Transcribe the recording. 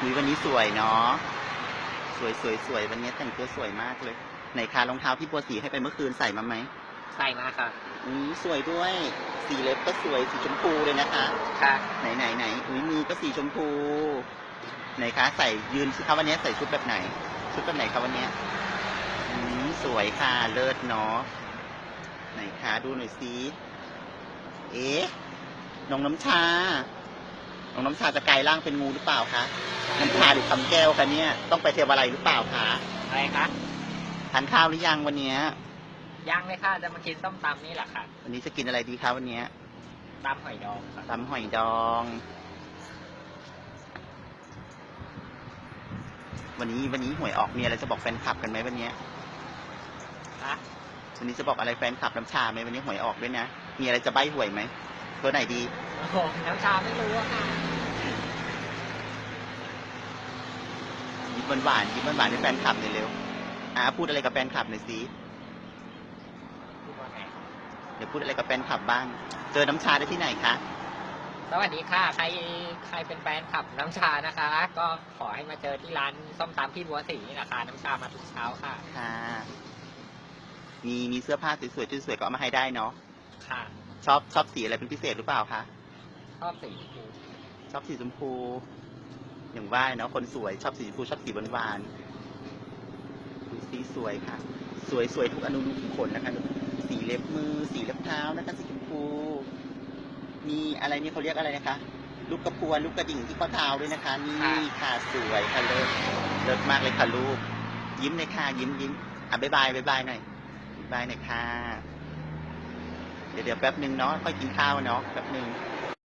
อุ๊ยวันนี้สวยเนาะ สวยสวยสวยวันนี้แต่งตัวสวยมากเลย ไหนคะรองเท้าที่บัวสีให้ไปเมื่อคืนใส่มาไหม ใส่มาค่ะอุ้ยสวยด้วย สีเล็บก็สวยสีชมพูเลยนะคะ ค่ะ ไหนไหนไหนอุ้ยมือก็สีชมพู ไหนคะใส่ยืนสิคะวันนี้ใส่ชุดแบบไหน ชุดแบบไหนคะวันนี้อืมสวยค่ะเลิศเนาะ ไหนคะดูหน่อยสิ เอ๊ะน้องน้ำชา น้องน้ำชาจะกลายร่างเป็นงูหรือเปล่าคะน้ำชาหรือคำแก้วคะเนี่ยต้องไปเทวาลัยหรือเปล่าคะอะไรคะทานข้าวหรือยังวันเนี้ยยังเลยค่ะจะมากินส้มตำนี่แหละค่ะวันนี้จะกินอะไรดีคะวันเนี้ยตำหอยดองค่ะตำหอยดอง วันนี้วันนี้หวยออกมีอะไรจะบอกแฟนคลับกันไหมวันเนี้ยคะวันนี้จะบอกอะไรแฟนคลับน้ำชาไหมวันนี้หวยออกด้วยนะมีอะไรจะใบ้หวยไหมตัวไหนดีโอ้โหน้ำชาไม่รู้อะค่ะ ยิ้ม หวานๆยิ้มหวานๆให้แฟนคลับหน่อยเร็วอ่าพูดอะไรกับแฟนคลับหน่อยสิพูดว่าไงเดี๋ยวพูดอะไรกับแฟนคลับบ้าง เจอน้ำชาได้ที่ไหนคะ สวัสดีค่ะ ใครใครเป็นแฟนคลับน้ำชานะคะ ก็ขอให้มาเจอที่ร้านส้มตำพี่บัวศรีนี่แหละค่ะน้ำชามาทุกเช้าค่ะ ค่ะ มีมีเสื้อผ้าสวยๆชุดสวยๆก็เอามาให้ได้เนาะ ค่ะ ชอบชอบสีอะไรเป็นพิเศษหรือเปล่าคะ ชอบสีชมพูชอบสีชมพู อย่างว่าเนาะคนสวยชอบสีชมพูชอบสีหวานๆดูสีสวยค่ะ สวยสวยทุกอนุทุกขนนะคะสีเล็บมือ สีเล็บเท้านะคะสีชมพูมีอะไรนี่เขาเรียกอะไรนะคะ ลูกกระพวนลูกกระดิ่งที่ข้อเท้าด้วยนะคะ นี่ค่ะสวยค่ะเลิศเลิศมากเลยค่ะลูก ยิ้มเลยค่ะยิ้มยิ้มอะบายบายบายบายหน่อยบายหน่อยค่ะ เดี๋ยวเดี๋ยวแป๊บหนึ่งเนาะค่อยกินข้าวเนาะแป๊บหนึ่ง